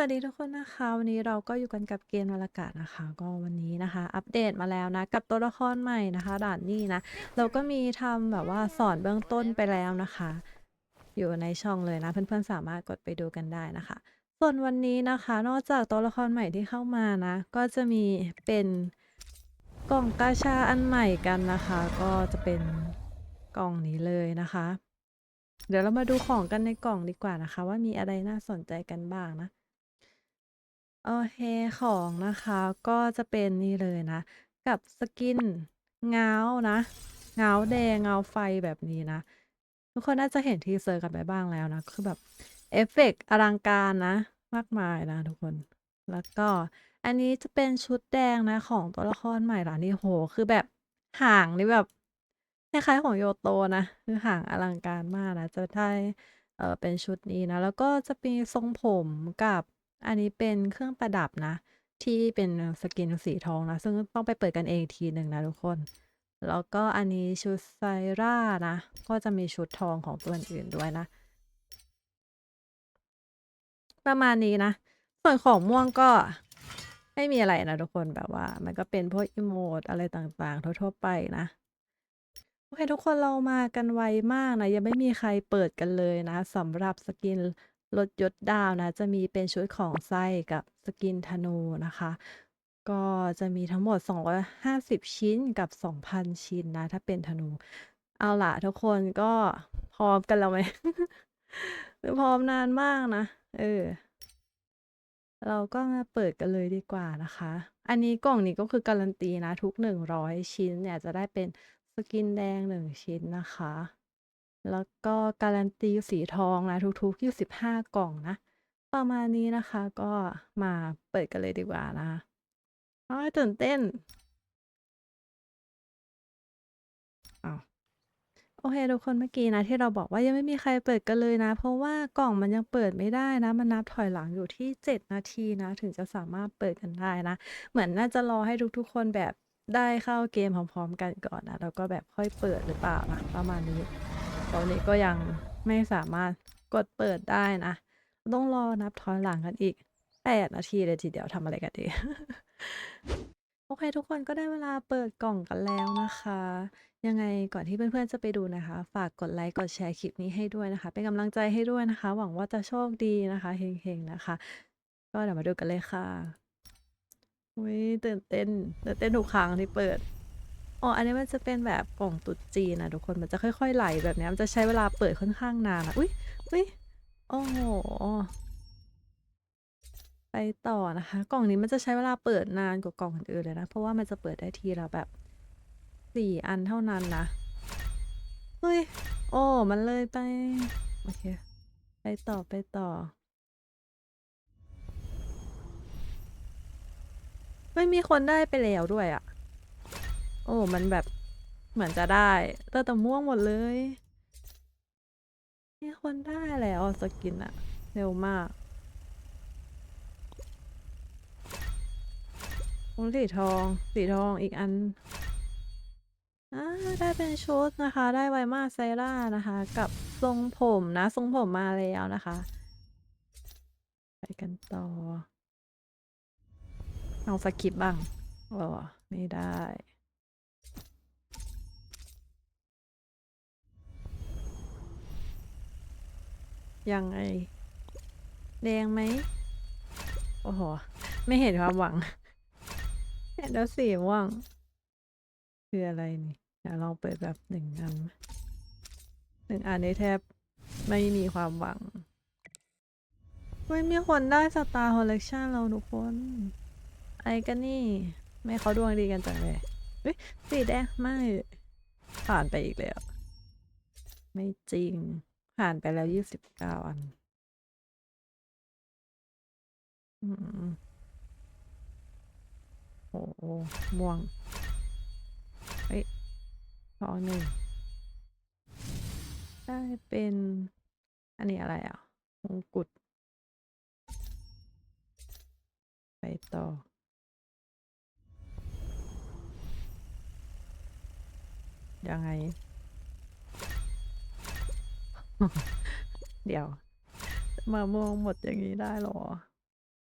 สวัสดีทุกคนนะคะ วันนี้เราก็อยู่กันกับเกมวรากานะคะ ก็วันนี้นะคะ อัปเดตมาแล้วนะ กับตัวละครใหม่นะคะด่านนี้นะ เราก็มีทำแบบว่าสอนเบื้องต้นไปแล้วนะคะ อยู่ในช่องเลยนะ เพื่อนๆสามารถกดไปดูกันได้นะคะ ส่วนวันนี้นะคะ นอกจากตัวละครใหม่ที่เข้ามานะ ก็จะมีเป็นกล่องกาชาอันใหม่กันนะคะ ก็จะเป็นกล่องนี้เลยนะคะ เดี๋ยวเรามาดูของกันในกล่องดีกว่านะคะ ว่ามีอะไรน่าสนใจกันบ้างนะ โอเค ของนะคะ ก็จะเป็นนี่เลยนะ กับสกินเงานะเงาแดงเงาไฟแบบนี้นะ ทุกคนน่าจะเห็นทีเซอร์กันไปบ้างแล้วนะ คือแบบ เอฟเฟกต์อลังการนะ มากมายนะทุกคน แล้วก็อันนี้จะเป็นชุดแดงนะ ของตัวละครใหม่ล่ะนี่โห คือแบบหางนี่แบบ คล้ายๆของโยโตนะ คือหางอลังการมากนะ จะได้เออเป็นชุดนี้นะ แล้วก็จะมีทรงผมกับ อันนี้เป็นเครื่องประดับนะ ที่เป็นสกินสีทองนะ ซึ่งต้องไปเปิดกันเองทีหนึ่งนะทุกคน แล้วก็อันนี้ชุดไซร่านะ ก็จะมีชุดทองของตัวอื่นด้วยนะ ประมาณนี้นะ ส่วนของม่วงก็ไม่มีอะไรนะทุกคนแบบว่า มันก็เป็นพวกอิโมดอะไรต่างๆ ทั่วๆไปนะโอเคทุกคนเรามากันไวมากนะ ยังไม่มีใครเปิดกันเลยนะสำหรับสกิน ลดยศดาวนะ จะมีเป็นชุดของไส้กับสกินธนูนะคะ ก็จะมีทั้งหมด 250 ชิ้นกับ 2,000 ชิ้นนะ ถ้าเป็นธนู เอาละทุกคนก็พร้อมกันแล้วไหม พร้อมนานมากนะ เออ เราก็มาเปิดกันเลยดีกว่านะคะ อันนี้กล่องนี้ก็คือการันตีนะ ทุก 100 ชิ้นเนี่ยจะได้เป็นสกินแดง 1 ชิ้นนะคะ แล้วก็การันตีสีทองนะทุกๆ25 กล่องนะ ประมาณนี้นะคะก็มาเปิดกันเลยดีกว่านะโอ๊ยตื่นเต้นอ้าวโอเคทุกคนเมื่อกี้นะที่เราบอกว่ายังไม่มีใครเปิดกันเลยนะ เพราะว่ากล่องมันยังเปิดไม่ได้นะ มันนับถอยหลังอยู่ที่ 7 นาทีนะ ถึงจะสามารถเปิดกันได้นะ เหมือนน่าจะรอให้ทุกๆคนแบบได้เข้าเกมพร้อมๆกันก่อนนะแล้วก็แบบค่อยเปิดหรือเปล่านะประมาณนี้ ตอนนี้ก็ยังไม่สามารถกดเปิดได้นะ ต้องรอนับถอยหลังกันอีก8นาทีเลยทีเดียวทำอะไรกันดี โอเคทุกคนก็ได้เวลาเปิดกล่องกันแล้วนะคะ ยังไงก่อนที่เพื่อนๆจะไปดูนะคะ ฝากกดไลค์กดแชร์คลิปนี้ให้ด้วยนะคะ เป็นกำลังใจให้ด้วยนะคะ หวังว่าจะโชคดีนะคะเฮงๆนะคะ ก็เดี๋ยวมาดูกันเลยค่ะอุ๊ยตื่นเต้นตื่นเต้นทุกครั้งที่เปิด อ๋อ อันนี้มันจะเป็นแบบกล่องตรุษจีนนะทุกคน มันจะค่อยๆไหลแบบเนี้ยมันจะใช้เวลาเปิดค่อนข้างนานอะอุ๊ยอุ๊ยโอ้โฮไปต่อนะคะ กล่องนี้มันจะใช้เวลาเปิดนานกว่ากล่องอื่นเลยนะ เพราะว่ามันจะเปิดได้ทีละแบบ4อันเท่านั้นนะ เฮ้ย โอ้ มันเลยไป โอเค ไปต่อไปต่อเฮ้ยมีคนได้ไปแล้วด้วยอะ โอ้ มันแบบเหมือนจะได้แต่แต่ม่วงหมดเลยมีคนได้แล้วสกินอะเร็วมากโอ้สีทอง สีทองอีกอันอาได้เป็นชุดนะคะ ได้ไวมาไซร่านะคะ กับทรงผมนะ ทรงผมมาแล้วนะคะ ไปกันต่อ เอาสกิปบ้างอ๋อไม่ได้ ยังไง แดงไหม โอ้โฮไม่เห็นความหวังเห็นแล้วสีม่วงคืออะไรนี่เดี๋ยวลองเปิดแบบ1อัน1อันนี้แทบไม่มีความหวังเฮ้ยมีคนได้ Star Collection แล้วทุกคน ไอะไรกันนี่ ไมเขาดวงดีกันจังเลยเฮ้ยสีแดงไม่ ผ่านไปอีกแล้ว ไม่จริง ผ่านไปแล้ว29อัน อืมโอ้โฮม่วง เฮ้ยทองได้เป็น อันนี้อะไรอะมงกุฎ ไปต่อ ยังไง เดี๋ยวมะม่วงหมดอย่างงี้ได้หรอ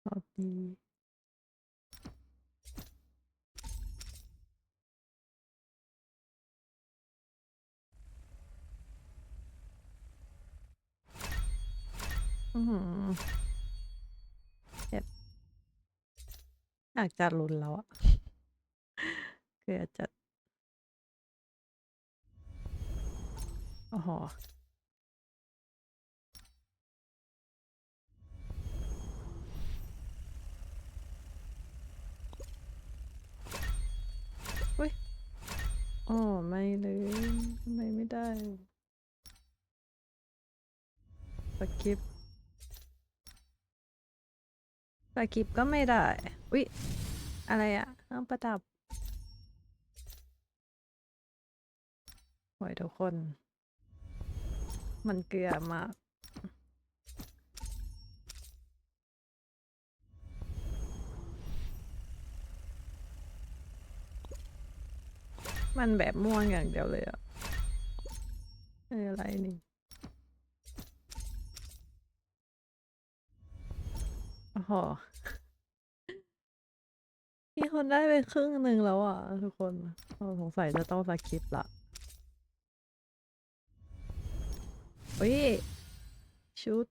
โอเคอือหือเจ็บอยากจะลุนแล้วอะคืออาจจะโอ้โห อ๋อไม่เลยทำไมไม่ได้สกิปสกิปก็ไม่ได้ อุ๊ย อะไรอะเครื่องประดับโอ้ยทุกคน มันเกลือมาก มันแบบม่วงอย่างเดียวเลยอะอะไรนี่โอ้โหมีคนได้ไปครึ่งหนึ่งแล้วอะ ทุกคนสงสัยจะต้องสคิปละอุ้ย ชุด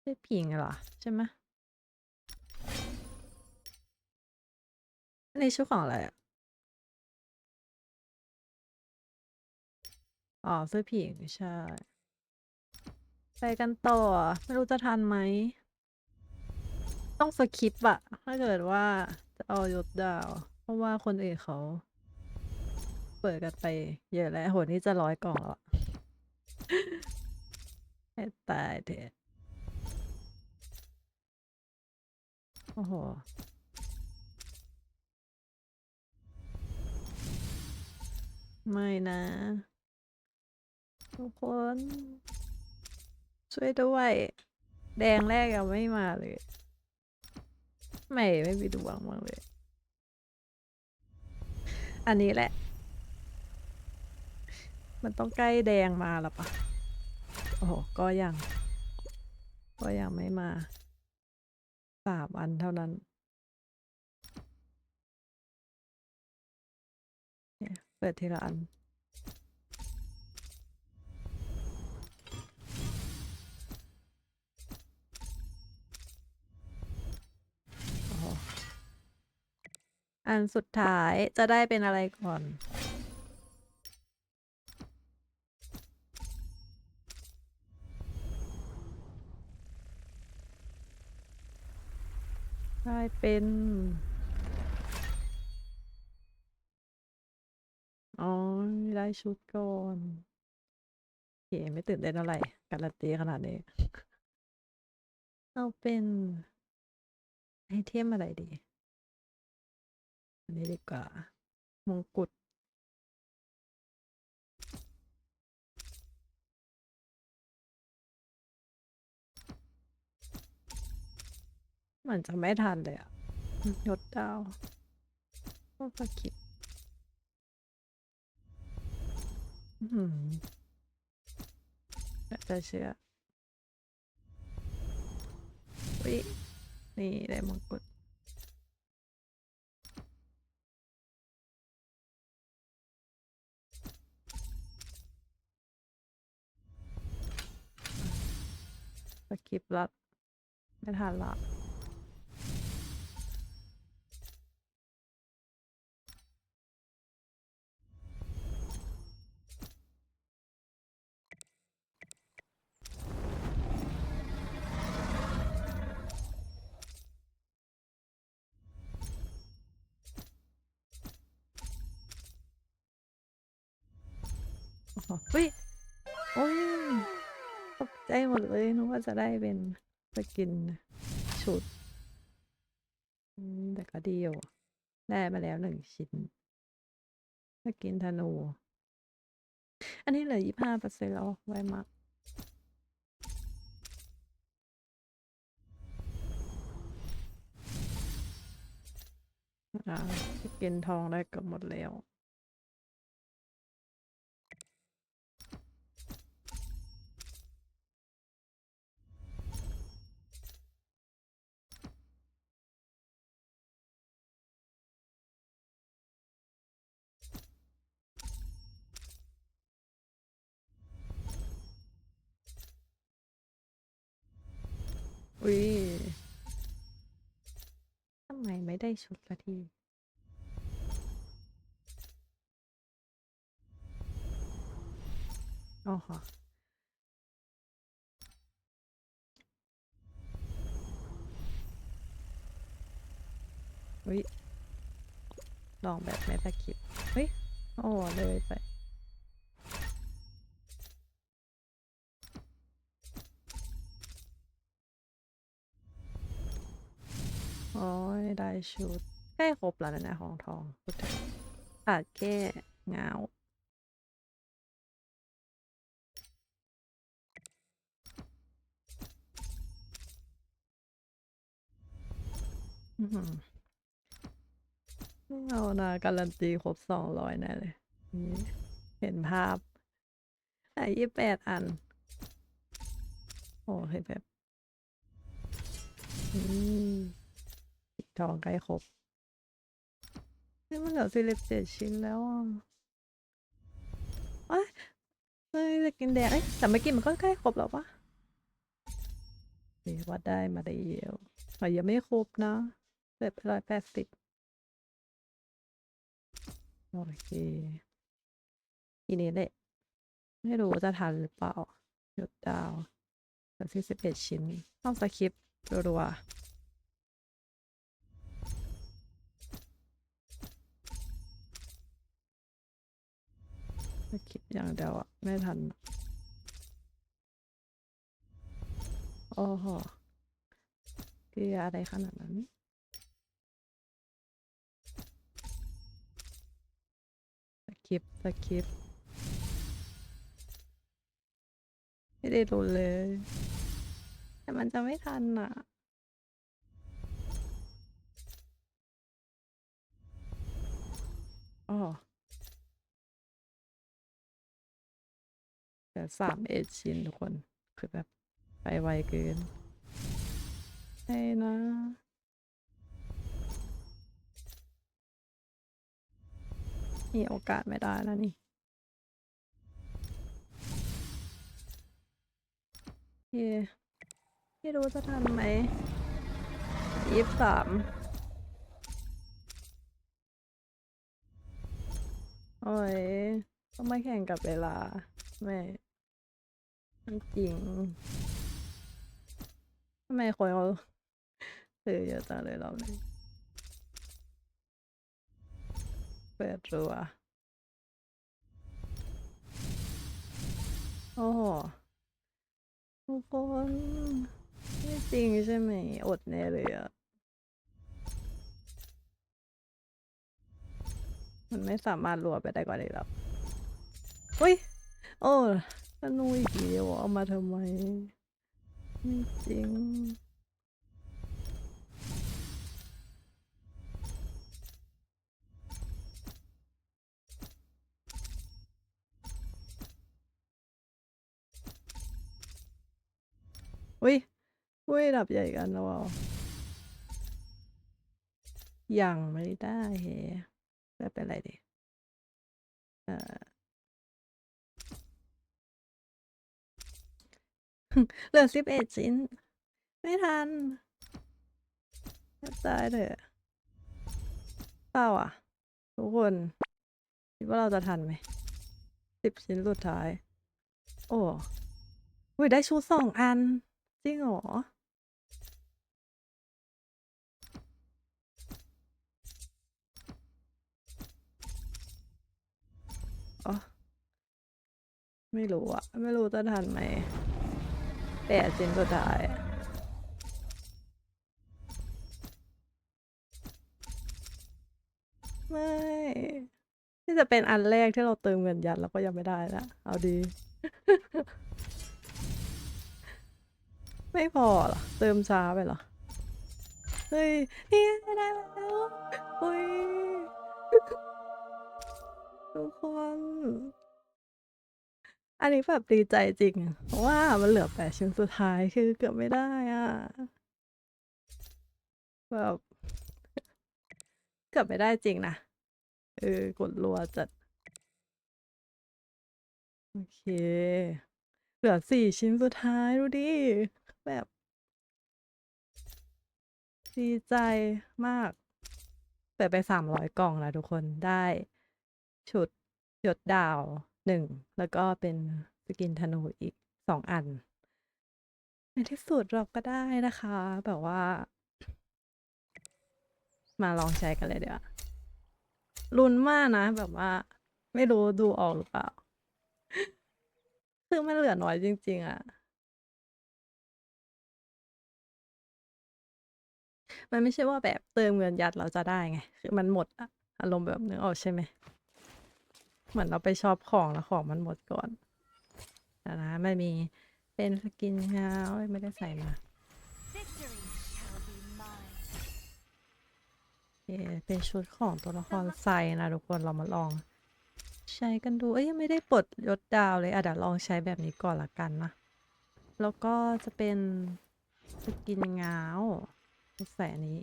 ใช่ผิงเหรอ ใช่ไหมอันชุดของอะไรอะ อ๋อเสื้อผิงใช่ ไปกันต่อ ไม่รู้จะทันไหม ต้องสคิปอะถ้าเกิดว่าจะเอายศดาว เพราะว่าคนอื่นเขา เปิดกันไปเยอะแล้วโหนี่จะร้อยกล่องแล้วอะให้ตายเถอะโอ้โหไม่นะ ทุกคน ช่วยด้วย แดงแรกยังไม่มาเลยไม่ไม่มีดวงมากเลย อันนี้แหละ มันต้องใกล้แดงมาแล้วปะโอ้ก็ยัง ก็ยังไม่มาสามอันเท่านั้นเปิดทีละอัน อันสุดท้ายจะได้เป็นอะไรก่อน ได้เป็น อ๋อ ได้ชุดก่อนเคไม่ตื่นเต้นอะไรการันตีขนาดนี้ เอาเป็น ไอเทมอะไรดี อันนี้ดีกว่ามงกุฎเหมือนจะไม่ทันเลยอะยศดาวก็สกิปอื้อหือแล้วจะเชื่อวินี่ได้มงกุฎ สกิปละไม่ทันละ ตกใจหมดเลยนึกว่าจะได้เป็นสกินชุดแต่ก็ดีอยู่ได้มาแล้วหนึ่งชิ้นสกินธนู อันนี้เหลือยี่ห้าเปอร์เซ็นต์แล้วไวมากอ่าสกินทองได้เกือบหมดแล้ว อุ้ยทำไมไม่ได้ชุดละทีอ๋อค่ะอุ้ยลองแบบไม่ตะคิดเฮ้ย โอ้เลยไป โอ้ยได้ชุดใกล้ครบแล้วนะเนี่ยของทองขาดแค่เงาอื้มเอานะการันตีครบสองร้อยแน่เลย เห็นภาพไอะยี่แปดอัน โอ้เห็นแบบอืม สีทองใกล้ครบ นี่มันเหลือสี่สิบเจ็ดชิ้นแล้วอะเอ้ยเลยจะกินแดงเอ้ยแต่เมื่อกี้มันก็ใกล้ครบแล้วปะนี่วัดได้มาได้เดียวแต่ยังไม่ครบนะเสร็จไปร้อยแปดสิบโอเคทีนี้แหละไม่รู้ว่าจะทันหรือเปล่าหยุดดาวเหลือสี่สิบเอ็ดชิ้นต้องสคริปต์รัวๆ สคริปอย่างเดียวอะไม่ทันโอ้โหเกลียอะไรขนาดนั้นสคริปต์สคริปไม่ได้ดูเลย แต่มันจะไม่ทันอะอ๋อ เหลือสามเอดชิ้นทุกคน คือแบบไปไวเกินใช่นะมีโอกาสไม่ได้แล้วนี่เย่ไม่รู้จะทันไหมยี่สามโอ้ยต้องมาแข่งกับเวลา ไม่ ไมันจริงทำไมคนเขาซื้อเยอะจังเลยรอบนี้เปิดรัวโอ้โหทุกคนไม่จริงใช่ไหม อดแน่เลยอะมันไม่สามารถรัวไปได้กว่านี้แล้วอุ้ย โอ้ ธนูอีกเดียวเอามาทำไมไม่จริงอุ้ยอุ้ยดับใหญ่กันแล้วอะยังไม่ได้เฮไม่เป็นไรดิเออ เหลือสิบเอ็ดชิ้น ไม่ทันตายเถอะเปล่าอะ ทุกคนคิดว่าเราจะทันไหมสิบชิ้นสุดท้าย โอ้ยได้ชุดสองอัน จริงเหรออ๋อไม่รู้อะไม่รู้จะทันไหม ปดชิ้นสุดท้ายไม่นี่จะเป็นอันแรกที่เราเติมเงินยันแล้วก็ยังไม่ได้นะเอาดี ไม่พอเหรอเติมช้าไปเหรอเฮ้ยนี่ได้แล้วอุ้ยทุกคน อันนี้แบบดีใจจริงเพราะว่ามันเหลือแปดชิ้นสุดท้ายคือเกือบไม่ได้อะ แบบ เกือบไม่ได้จริงนะ เออกดรัวจัด โอเค เหลือสี่ชิ้นสุดท้ายดูดิ แบบ ดีใจมาก เปิดไปสามร้อยกล่องแล้วทุกคนได้ ชุดยศดาว หนึ่งแล้วก็เป็นสกินธนูอีกสองอัน ในที่สุดเราก็ได้นะคะ แบบว่า มาลองใช้กันเลยเดี๋ยวาลุ้นมากนะ แบบว่า ไม่รู้ดูออกหรือเปล่า คือมันเหลือน้อยจริง ๆ อะ มันไม่ใช่ว่าแบบเติมเงินยัดเราจะได้ไง คือมันหมดอะอารมณ์แบบนึกออกใช่ไหม เหมือนเราไปช็อปของแล้วของมันหมดก่อนแต่นะไม่มีเป็นสกินเงาไม่ได้ใส่มาเป็นชุดของตัวละครไซนะทุกคนเรามาลอง ใช้กันดู เอ้ยยังไม่ได้ปลดยศดาวเลยอะเดี๋ยวลองใช้แบบนี้ก่อนละกันนะ แล้วก็จะเป็นสกินเงาใส่อันนี้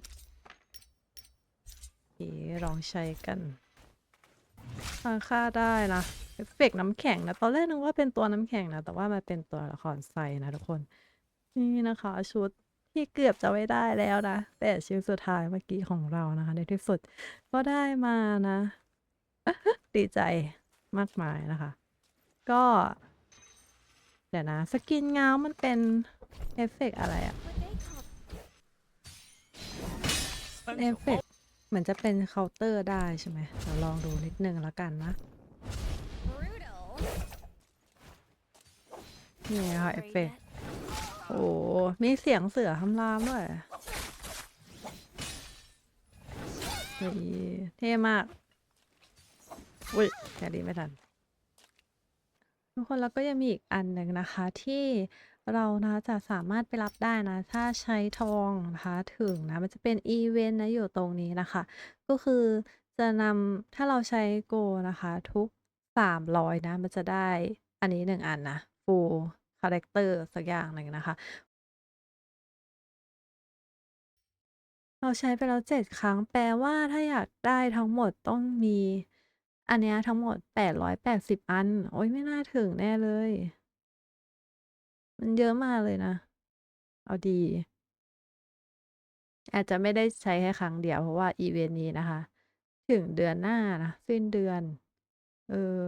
โอเคลองใช้กัน ค่าค่าได้นะเอฟเฟกต์น้ำแข็งนะ ตอนแรกนึกว่าเป็นตัวน้ำแข็งนะ แต่ว่ามันเป็นตัวละครไซนะทุกคน นี่นะคะ ชุดที่เกือบจะไม่ได้แล้วนะ แต่ชิ้นสุดท้ายเมื่อกี้ของเรานะคะ ในที่สุดก็ได้มานะ ดีใจมากมายนะคะ ก็ เดี๋ยวนะ สกินเงามันเป็นเอฟเฟกต์อะไรอะ What they call เอฟเฟกต์ เหมือนจะเป็นเคาน์เตอร์ได้ใช่ไหมเดี๋ยวลองดูนิดนึงแล้วกันนะ นี่นะคะเอฟเฟกโอ้มีเสียงเสือคำรามด้วยนี่เท่มาก อุ้ยแค่ดีไม่ทันทุกคนแล้วก็ยังมีอีกอันหนึ่งนะคะที่ เรานะจะสามารถไปรับได้นะ ถ้าใช้ทองนะคะถึงนะ มันจะเป็นอีเวนต์นะอยู่ตรงนี้นะคะ ก็คือจะนำถ้าเราใช้โกนะคะ ทุก 300 นะ มันจะได้อันนี้หนึ่งอันนะ full character สักอย่างหนึ่งนะคะเราใช้ไปแล้วเจ็ดครั้ง แปลว่าถ้าอยากได้ทั้งหมดต้องมี อันเนี้ยทั้งหมด880อัน โอ๊ยไม่น่าถึงแน่เลย มันเยอะมากเลยนะ เอาดี อาจจะไม่ได้ใช้แค่ครั้งเดียว เพราะว่าอีเวนต์นี้นะคะ ถึงเดือนหน้านะ สิ้นเดือน เออ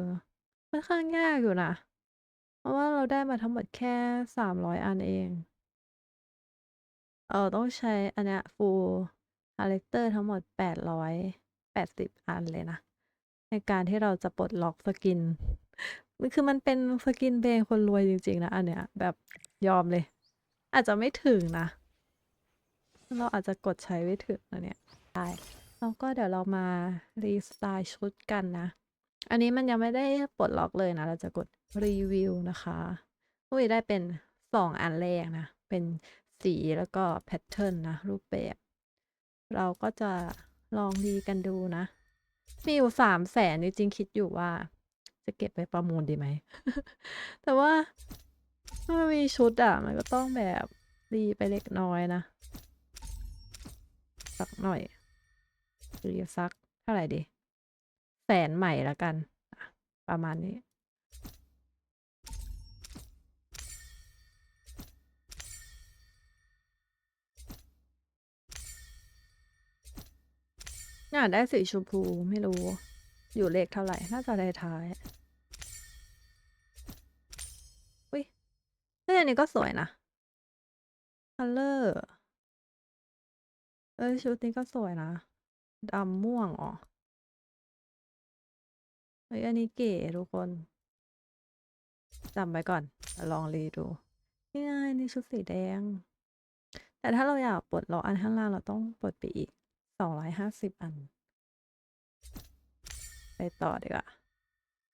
ค่อนข้างยากอยู่นะ เพราะว่าเราได้มาทั้งหมดแค่300อันเอง เออต้องใช้อันเนี้ย full character ทั้งหมด880อันเลยนะ ในการที่เราจะปลดล็อกสกิน มันคือมันเป็นสกินเบย์คนรวยจริง ๆ นะ อันเนี้ย แบบยอมเลย อาจจะไม่ถึงนะ เราอาจจะกดใช้ไม่ถึงนะเนี่ยได้แล้วก็เดี๋ยวเรามารีสไตล์ชุดกันนะ อันนี้มันยังไม่ได้ปลดล็อกเลยนะ เราจะกดรีวิวนะคะอุ้ยได้เป็นสองอันแรกนะ เป็นสีแล้วก็แพทเทิร์นนะ รูปแบบ เราก็จะลองดีกันดูนะ มีอยู่สามแสนจริงๆคิดอยู่ว่า จะเก็บไปประมูลดีไหม แต่ว่าถ้ามันมีชุดอะมันก็ต้องแบบรีไปเล็กน้อยนะ สักหน่อยรีสักเท่าไหร่ดี แสนใหม่ละกัน ประมาณนี้น่าได้สีชมพูไม่รู้ อยู่เลขเท่าไหร่ น่าจะท้ายๆอุ้ยเฮ้ยอันนี้ก็สวยนะคัลเลอร์เอ้ยชุดนี้ก็สวยนะดำม่วงอ๋อเฮ้ยอันนี้เก๋ทุกคนจำไว้ก่อน ลองรีดูนี่ไงนี่ชุดสีแดง แต่ถ้าเราอยากปลดล็อกอันข้างล่างเราต้องปลดไปอีกสองร้อยห้าสิบอัน ไปต่อดีกว่า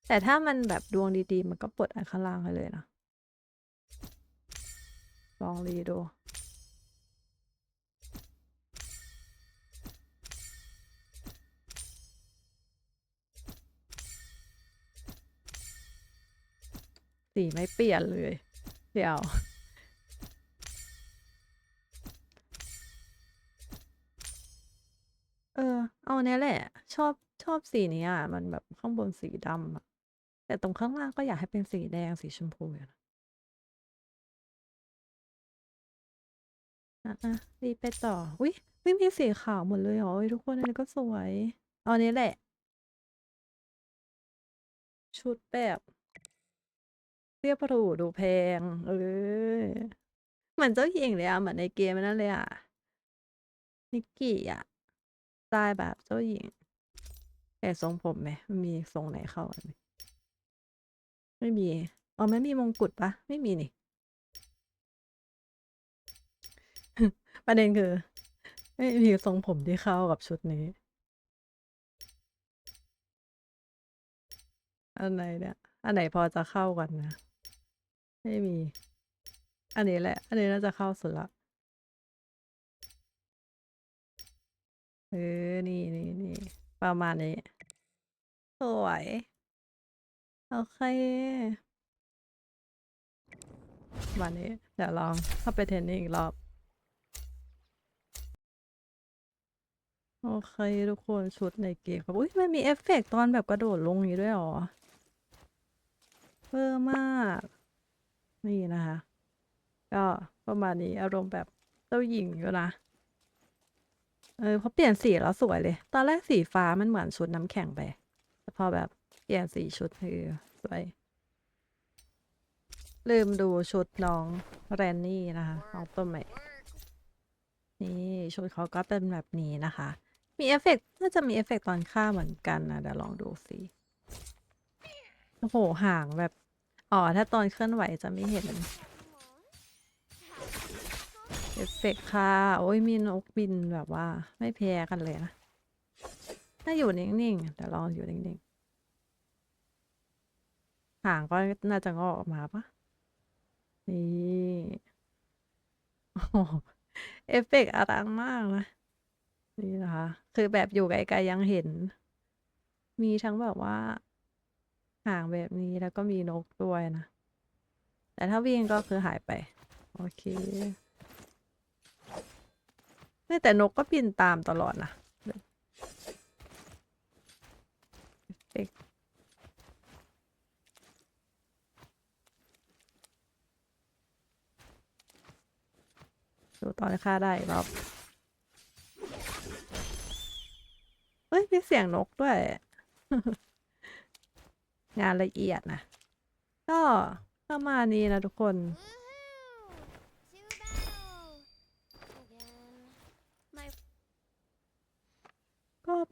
แต่ถ้ามันแบบดวงดีๆ มันก็ปลดอันข้างล่างให้เลยนะ ลองรีดู สีไม่เปลี่ยนเลย เดี๋ยวเออ เอาเนี้ยแหละ ชอบ อบสีนี้อะ มันแบบข้างบนสีดำอะ แต่ตรงข้างล่างก็อยากให้เป็นสีแดงสีชมพูอยู่นะอะอะรีบไปต่อ อุ้ยไม่มีสีขาวหมดเลยเหรอเอ้ยทุกคนอันนี้ก็สวยเอาอันนี้แหละ ชุดแบบเรียบหรูดูแพง เออเหมือนเจ้าหญิงเลยอะ เหมือนในเกมนั่นเลยอะนิกกี้อะสไตล์แบบเจ้าหญิง แต่ทรงผมไหมมีทรงไหนเข้ากันไหมไม่มีอ๋อไม่มีมงกุฎปะไม่มีนี่ ประเด็นคือ ไม่มีทรงผมที่เข้ากับชุดนี้ อันไหนเนี่ย อันไหนพอจะเข้ากันนะ ไม่มี อันนี้แหละ อันนี้น่าจะเข้าสุดละเออ นี่นี่นี่ ประมาณนี้ สวย โอเควันนี้ เดี๋ยวลองเข้าไปเทรนนิ่งอีกรอบ โอเค ทุกคนชุดในเกมครับอุ้ยมันมีเอฟเฟกต์ตอนแบบกระโดดลงอย่างนี้ด้วยหรอเพิ่มมาก นี่นะคะ ก็ประมาณนี้อารมณ์แบบเจ้าหญิงอยู่นะ เออพอเปลี่ยนสีแล้วสวยเลย ตอนแรกสีฟ้ามันเหมือนชุดน้ำแข็งไป แต่พอแบบเปลี่ยนสีชุดคือสวย ลืมดูชุดน้องแรนนี่นะคะน้องตัวใหม่นี่ชุดเขาก็เป็นแบบนี้นะคะ มีเอฟเฟกต์น่าจะมีเอฟเฟกต์ตอนฆ่าเหมือนกันนะเดี๋ยวลองดูสิโอ้โหห่างแบบ อ๋อ ถ้าตอนเคลื่อนไหวจะไม่เห็น เอฟเฟกค่ะ โอ้ยมีนกบินแบบว่า ไม่แพ้กันเลยนะ ถ้าอยู่นิ่งๆเดี๋ยวลองอยู่นิ่งๆห่างก็น่าจะงอกออกมาปะนี่โอ้เอฟเฟกอลังมากนะนี่นะคะ คือแบบอยู่ไกลๆยังเห็น มีทั้งแบบว่า ห่างแบบนี้แล้วก็มีนกด้วยนะ แต่ถ้าวิ่งก็คือหายไป โอเค ไม่แต่นกก็บินตามตลอดนะดูตอนฆ่าได้รอบเฮ้ย มีเสียงนกด้วย งานละเอียดนะ ก็ประมาณนี้นะทุกคน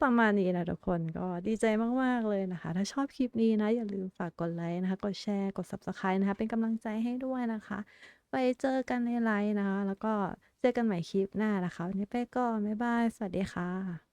ประมาณนี้นะทุกคนก็ดีใจมาก ๆ เลยนะคะ ถ้าชอบคลิปนี้นะ อย่าลืมฝากกดไลค์นะคะ กดแชร์กด Subscribe นะคะ เป็นกำลังใจให้ด้วยนะคะ ไปเจอกันในไลฟ์นะคะ แล้วก็เจอกันใหม่คลิปหน้านะคะวันนี้ไปก่อนบ๊ายบาย สวัสดีค่ะ